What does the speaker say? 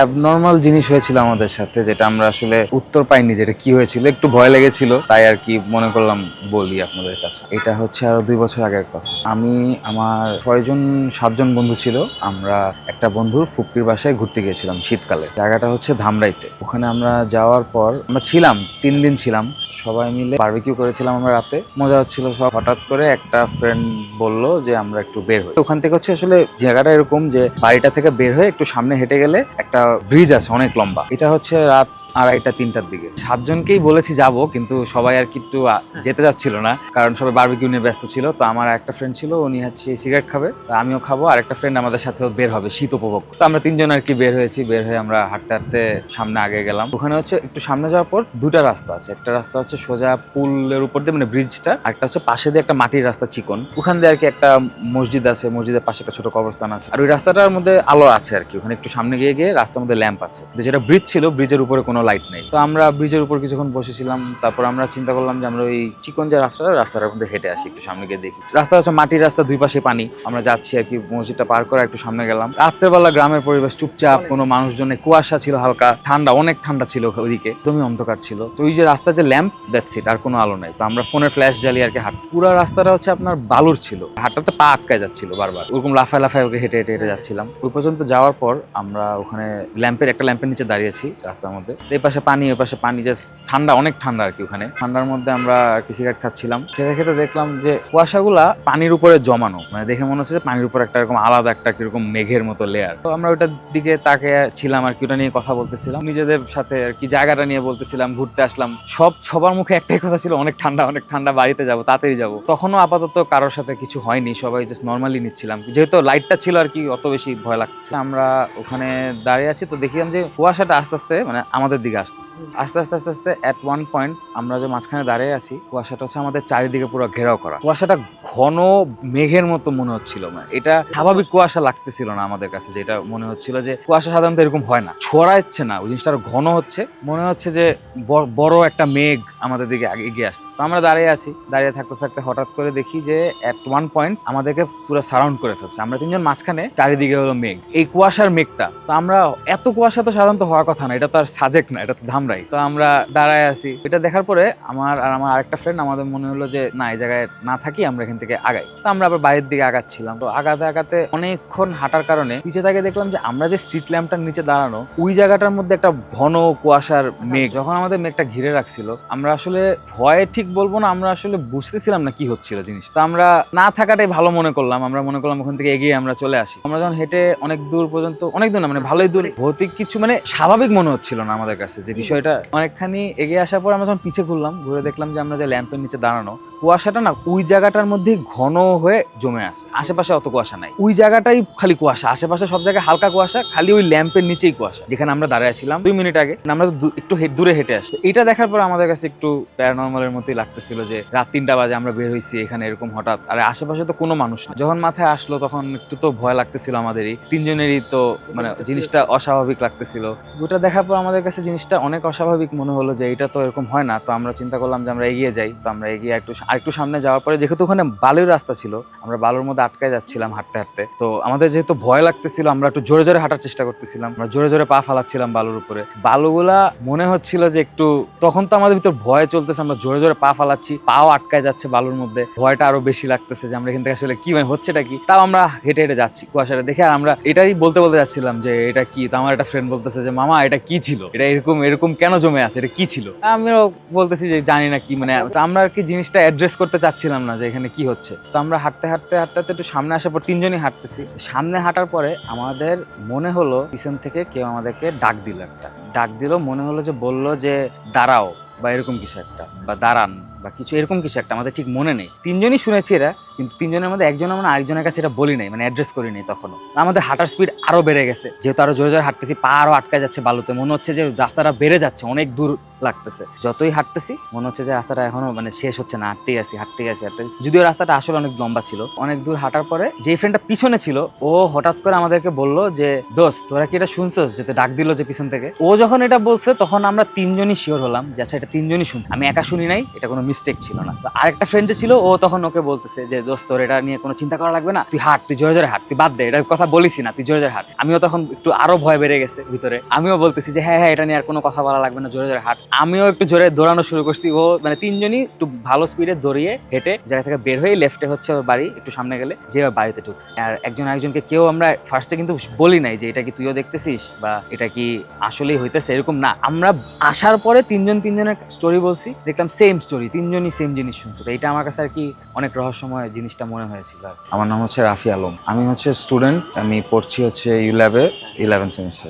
Abnormal জিনিস হয়েছিল আমাদের সাথে, যেটা আমরা আসলে উত্তর পাইনি যেটা কি হয়েছিল। একটু ভয় লেগেছিল, তাই আর কি মনে করলাম বলি আপনাদের কাছে। এটা হচ্ছে আরও দুই বছর আগের কথা। আমি আমার ছয়জন, সাতজন বন্ধু ছিল। আমরা একটা বন্ধুর ফুপির বাসায় ঘুরতে গিয়েছিলাম শীতকালে। জায়গাটা হচ্ছে ধামরাইতে। ওখানে আমরা যাওয়ার পর আমরা ছিলাম, তিন দিন ছিলাম। সবাই মিলে বারবিকিউ করেছিলাম আমরা রাতে। মজা হচ্ছিল সব। হঠাৎ করে একটা ফ্রেন্ড বলল যে আমরা একটু বের হই। ওখান থেকে হচ্ছে আসলে জায়গাটা এরকম যে বাড়িটা থেকে বের হয়ে একটু সামনে হেঁটে গেলে একটা ব্রিজ আছে অনেক লম্বা। এটা হচ্ছে রাত আড়াইটা, তিনটার দিকে। সাতজনকেই বলেছি যাব, কিন্তু সবাই আর কি একটু যেতে যাচ্ছিল না, কারণ সবাই বারবিকিউ নিয়ে ব্যস্ত ছিল। তো আমার একটা ফ্রেন্ড ছিল, উনি হচ্ছে সিগারেট খাবে আমিও খাব, আর একটা ফ্রেন্ড আমাদের সাথেও বের হবে, শীত উপভোগ। তো আমরা তিনজন আর কি বের হয়েছি, বের হয়ে আমরা হাঁটতে হাঁটতে সামনে আগে গেলাম। ওখানে হচ্ছে একটু সামনে যাওয়ার পর দুটা রাস্তা আছে। একটা রাস্তা হচ্ছে সোজা পুলের উপর দিয়ে মানে ব্রিজটা আর একটা হচ্ছে পাশে দিয়ে একটা মাটির রাস্তা, চিকন। ওখান দিয়ে আর কি একটা মসজিদ আছে, মসজিদের পাশে একটা ছোট কবরস্থান আছে। আর ওই রাস্তাটার মধ্যে আলো আছে আর কি। ওখানে একটু সামনে গিয়ে গিয়ে রাস্তার মধ্যে ল্যাম্প আছে। যেটা ব্রিজ ছিল ব্রিজের উপরে কোনো লাইট নেই। তো আমরা ব্রিজের উপর কিছুক্ষণ বসেছিলাম তারপর আমরা চিন্তা করলাম যে আমরা ওই চিকন যে রাস্তাটা রাস্তাটার মধ্যে হেঁটে আসি একটু সামনে গিয়ে দেখি। রাস্তা হচ্ছে মাটির রাস্তা দুই পাশে পানি। আমরা যাচ্ছি আর কি মসজিদটা পার করে একটু সামনে গেলাম। রাত্রেবেলা গ্রামের পরিবেশ চুপচাপ কোনো মানুষজনে কুয়াশা ছিল হালকা ঠান্ডা অনেক ঠান্ডা ছিল ওইদিকে একদমই অন্ধকার ছিল। তো ওই যে রাস্তা যে ল্যাম্প দ্যাটস ইট আর কোনো আলো নাই। তো আমরা ফোনের ফ্ল্যাশ জ্বালিয়ে আর কি হাঁট পুরো রাস্তাটা হচ্ছে আপনার বালুর ছিল। হাঁটাতে পা আটকায় যাচ্ছিল বারবার। ওরকম লাফায় লাফায় ওকে হেঁটে হেঁটে হেঁটে যাচ্ছিলাম। ওই পর্যন্ত যাওয়ার পর আমরা ওখানে ল্যাম্পের একটা ল্যাম্পের নিচে দাঁড়িয়েছি রাস্তার মধ্যে। এই পাশে পানি, ওই পাশে পানি জাস্ট ঠান্ডা, অনেক ঠান্ডা আর কি ওখানে। ঠান্ডার মধ্যে আমরা আর কি সিগারেট খাচ্ছিলাম। খেতে খেতে দেখলাম যে কুয়াশাগুলা পানির উপরে জমানো। মানে দেখে মনে হচ্ছে যে পানির উপর একটা এরকম আলাদা একটা কীরকম মেঘের মতো লেয়ার তো আমরা ওটার দিকে তাকে ছিলাম আর কি, ওটা নিয়ে কথা বলতেছিলাম। নিজেদের সাথে আর কি জায়গাটা নিয়ে বলতেছিলাম, ঘুরতে আসলাম। সব, সবার মুখে একটাই কথা ছিল, অনেক ঠান্ডা অনেক ঠান্ডা, বাড়িতে যাব তাতেই যাব। তখনও আপাতত কারোর সাথে কিছু হয়নি, সবাই জাস্ট নর্মালি নিচ্ছিলাম। যেহেতু লাইটটা ছিল আর কি, অত বেশি ভয় লাগছে আমরা ওখানে দাঁড়িয়ে আছি, তো দেখলাম যে কুয়াশাটা আস্তে আস্তে মানে আমাদের দিকে আসতেছে। আস্তে আস্তে আস্তে আস্তে অ্যাট ওয়ান পয়েন্ট আমরা যে মাঝখানে দাঁড়িয়ে আছি, কুয়াশাটা হচ্ছে আমাদের চারিদিকে পুরো ঘেরাও করা। কুয়াশাটা ঘন মেঘের মতো মনে হচ্ছিল না এটা স্বাভাবিক কুয়াশা লাগতেছিল না আমাদের কাছে, যেটা মনে হচ্ছিল যে কুয়াশা সাধারণত এরকম হয় না। ছড়াচ্ছে না, ওই জিনিসটা আরও ঘন হচ্ছে। মনে হচ্ছে যে বড় একটা মেঘ আমাদের দিকে এগিয়ে আসতেছে। তো আমরা দাঁড়িয়ে আছি, দাঁড়িয়ে থাকতে থাকতে হঠাৎ করে দেখি যে অ্যাট ওয়ান পয়েন্ট আমাদেরকে পুরো সারাউন্ড করে ফেলছে। আমরা তিনজন মাঝখানে, চারিদিকে হলো মেঘ। এই কুয়াশার মেঘটা, তো আমরা, এত কুয়াশা তো সাধারণত হওয়ার কথা না, এটা তো আর সাজেক না এটা তো ধামরাই। তো আমরা দাঁড়ায় আছি। এটা দেখার পরে আমার আর আমার আরেকটা ফ্রেন্ড আমাদের মনে হলো যে না এই জায়গায় না থাকি আমরা এখান থেকে আগাই। তো আমরা আবার বাইরের দিকে আগাচ্ছিলাম। তো আগাতে আগাতে অনেকক্ষণ হাঁটার কারণে নিচে থেকে দেখলাম যে আমরা যে স্ট্রিট ল্যাম্পটার নিচে দাঁড়ানো ওই জায়গাটার মধ্যে একটা ঘন কুয়াশার মেঘ যখন আমাদের মেঘটা ঘিরে রাখছিল আমরা আসলে ভয়ে ঠিক বলব না আমরা আসলে বুঝতেছিলাম না কি হচ্ছিল জিনিস। তো আমরা না থাকাটাই ভালো মনে করলাম আমরা মনে করলাম ওখান থেকে এগিয়ে আমরা চলে আসি। আমরা যখন হেঁটে অনেক দূর পর্যন্ত অনেক দূর না মানে ভালোই দূর ভৌতিক কিছু মানে স্বাভাবিক মনে হচ্ছিল না আমাদের কাছে যে বিষয়টা অনেকখানি এগিয়ে আসার পর আমরা যখন পিছে ঘুরলাম ঘুরে দেখলাম যে আমরা যে ল্যাম্পের নিচে দাঁড়ানো কুয়াশাটা না ওই জায়গাটার মধ্যেই ঘন হয়ে জমে আসে আশেপাশে অত কুয়াশা নাই। ওই জায়গাটাই খালি কুয়াশা। আশেপাশে সব জায়গায় হালকা কুয়াশা খালি ওই ল্যাম্পের নিচেই কুয়াশা যেখানে আমরা দাঁড়িয়ে ছিলাম দুই মিনিট আগে। আমরা তো একটু দূরে হেঁটে আসি। এটা দেখার পর আমাদের কাছে একটু প্যারানর্মালের মতোই লাগতেছিল যে রাত তিনটা বাজে আমরা বের হয়েছি এখানে এরকম হঠাৎ। আর আশেপাশে তো কোনো মানুষ না যখন মাথায় আসলো তখন একটু তো ভয় লাগতেছিল আমাদেরই। তিনজনেরই তো মানে জিনিসটা অস্বাভাবিক লাগতেছিল। ওটা দেখার পর আমাদের কাছে জিনিসটা অনেক অস্বাভাবিক মনে হলো যে এটা তো এরকম হয় না। তো আমরা চিন্তা করলাম যে আমরা এগিয়ে যাই। তো আমরা এগিয়ে একটু আরেকটু সামনে যাওয়ার পরে যেহেতু ওখানে বালুর রাস্তা ছিল, আমরা বালুর মধ্যে আটকায় যাচ্ছিলাম হাঁটতে হাঁটতে। তো আমাদের যেহেতু ভয় লাগতেছিল, আমরা একটু জোরে জোরে হাঁটার চেষ্টা করতেছিলাম। আমরা জোরে জোরে পা ফালাচ্ছিলাম বালুর উপরে। বালুগুলা মনে হচ্ছিল যে একটু, তখন তো আমাদের ভিতর ভয় চলতেছে, আমরা জোরে জোরে পা ফালাচ্ছি, পাও আটকায় যাচ্ছে বালুর মধ্যে। ভয়টা আরও বেশি লাগতেছে যে আমরা এখান থেকে আসলে কি মানে হচ্ছেটা কি? তাও আমরা হেঁটে হেঁটে যাচ্ছি কুয়াশাটা দেখে। আর আমরা এটাই বলতে বলতে যাচ্ছিলাম যে এটা কি? তো আমার একটা ফ্রেন্ড বলতেছে যে, মামা, এটা কি ছিল? এটা এরকম এরকম কেন জমে আছে? এটা কি ছিল? আমিও বলতেছি যে জানি না কি মানে আমরা আর কি জিনিসটা অ্যাড্রেস করতে চাচ্ছিলাম না যে এখানে কি হচ্ছে। তো আমরা হাঁটতে হাঁটতে হাঁটতে হাঁটতে একটু সামনে আসার পর তিনজনই হাঁটতেছি। সামনে হাঁটার পরে আমাদের মনে হলো পিছন থেকে কেউ আমাদেরকে ডাক দিল একটা। ডাক দিল, মনে হলো যে বলল যে, দাঁড়াও, বা এরকম কিছু একটা, বা দাঁড়ান। বা কিছু, এরকম কিছু একটা, আমাদের ঠিক মনে নেই। তিনজনই শুনেছি এরা, কিন্তু তিনজনের মধ্যে একজন আমরা আরেকজনের কাছে এটা বলি নাই মানে অ্যাড্রেস করি নাই তখনও। আমাদের হাঁটার স্পিড আরও বেড়ে গেছে। যেহেতু আরও জোরে জোরে হাঁটতেছি, পা আরও আটকা যাচ্ছে বালুতে, মনে হচ্ছে যে রাস্তাটা বেড়ে যাচ্ছে, অনেক দূর লাগতেছে। যতই হাঁটতেছি, মনে হচ্ছে যে রাস্তাটা এখনও মানে শেষ হচ্ছে না, হাঁটতেই আছি হাঁটতেই আছি হাঁটতে যদিও রাস্তাটা আসলে অনেক লম্বা ছিল, অনেক দূর হাঁটার পরে যে ফ্রেন্ডটা পিছনে ছিল, ও হঠাৎ করে আমাদেরকে বলল যে, দোস্ত, তোরা কি এটা শুনছস? যেতে ডাক দিল যে পিছন থেকে। ও যখন এটা বলছে, তখন আমরা তিনজনই শিওর হলাম যে আচ্ছা এটা তিনজনই শুন আমি একা শুনি নাই, এটা কোনো মিস্টেক ছিল না। তো আরেকটা ফ্রেন্ড ছিল, ও তখন ওকে বলতেছে যে, দোস্ত, তোর এটা নিয়ে কোনো চিন্তা করা লাগবে না? তুই হাট, তুই জোরে জোরে হাট, তুই বাদ দে, এটা কথা বলিস না, তুই জোরে জোরে হাট। আমিও তখন একটু আরও ভয় বেড়ে গেছে ভিতরে। আমিও বলতেছি যে হ্যাঁ হ্যাঁ এটা নিয়ে আর কোনো কথা বলা লাগবে না, জোরে জোরে হাট। আমিও একটু জোরে দৌড়ানো শুরু করছি। ও মানে তিনজনই একটু ভালো স্পিডে দৌড়িয়ে হেঁটে জায়গা থেকে বের হয়ে লেফটে হচ্ছে ওর বাড়ি, একটু সামনে গেলে যে বাড়িতে ঢুকছে। আর একজন আরেকজনকে কেউ আমরা ফার্স্টে কিন্তু বলি নাই যে, এটা কি তুইও দেখতেছিস? বা এটা কি আসলেই হইতেছে? এরকম না। আমরা আসার পরে তিনজন, তিনজনের স্টোরি বলছি, দেখলাম সেম স্টোরি তিনজনই সেম জিনিস শুনছে। তো এটা আমার কাছে আর কি অনেক রহস্যময় জিনিসটা মনে হয়েছিল আমার নাম হচ্ছে রাফি আলম। আমি হচ্ছে স্টুডেন্ট আমি পড়ছি হচ্ছে ইউল্যাবে ইলেভেন সেমিস্টার